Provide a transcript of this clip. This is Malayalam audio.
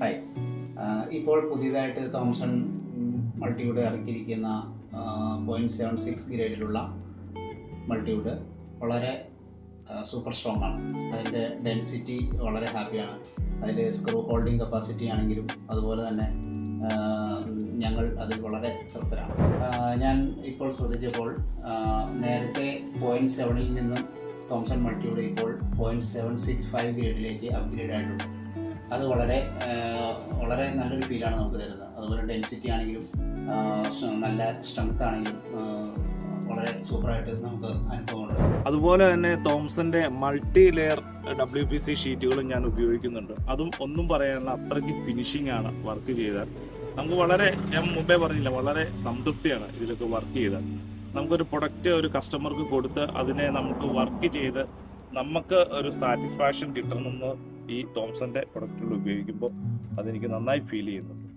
ഹായ് ഇപ്പോൾ പുതിയതായിട്ട് തോംസൺ മൾട്ടിവുഡ് ഇറക്കിയിരിക്കുന്ന പോയിന്റ് സെവൻ സിക്സ് ഗ്രേഡിലുള്ള മൾട്ടിവുഡ് വളരെ സൂപ്പർ സ്ട്രോങ് ആണ്. അതിന്റെ ഡെൻസിറ്റി വളരെ ഹാപ്പിയാണ് അതിൽ സ്ക്രൂ ഹോൾഡിംഗ് കപ്പാസിറ്റി ആണെങ്കിലും അതുപോലെ തന്നെ ഞങ്ങൾ അത് വളരെ തൃപ്തരാണ്. ഞാൻ ഇപ്പോൾ ശ്രദ്ധിച്ചപ്പോൾ നേരത്തെ പോയിന്റ് സെവനിൽ നിന്നും തോംസൺ മൾട്ടിയുടെ ഇപ്പോൾ പോയിന്റ് സെവൻ സിക്സ് ഫൈവ് ഗ്രേഡിലേക്ക് അപ്ഗ്രേഡ് ആയിട്ടുണ്ട്. അത് വളരെ വളരെ നല്ലൊരു ഫീലാണ് നമുക്ക് തരുന്നത്. അതുപോലെ ഡെൻസിറ്റി ആണെങ്കിലും നല്ല സ്ട്രെങ്ത് ആണെങ്കിലും വളരെ സൂപ്പറായിട്ട് നമുക്ക് അനുഭവമുണ്ട്. അതുപോലെ തന്നെ തോംസന്റെ multi layer W P C ഷീറ്റുകളും ഞാൻ ഉപയോഗിക്കുന്നുണ്ട്. അതും ഒന്നും പറയാനുള്ള അത്രയ്ക്ക് ഫിനിഷിംഗ് ആണ് വർക്ക് ചെയ്താൽ. നമുക്ക് വളരെ ഞാൻ മുമ്പേ പറഞ്ഞില്ല വളരെ സംതൃപ്തിയാണ് ഇതിലൊക്കെ വർക്ക് ചെയ്താൽ. നമുക്കൊരു പ്രൊഡക്റ്റ് ഒരു കസ്റ്റമർക്ക് കൊടുത്ത് അതിനെ നമുക്ക് വർക്ക് ചെയ്ത് നമുക്ക് ഒരു സാറ്റിസ്ഫാക്ഷൻ കിട്ടണമെന്ന് ഈ തോംസന്റെ പ്രൊഡക്റ്റുകൾ ഉപയോഗിക്കുമ്പോൾ അതെനിക്ക് നന്നായി ഫീൽ ചെയ്യുന്നു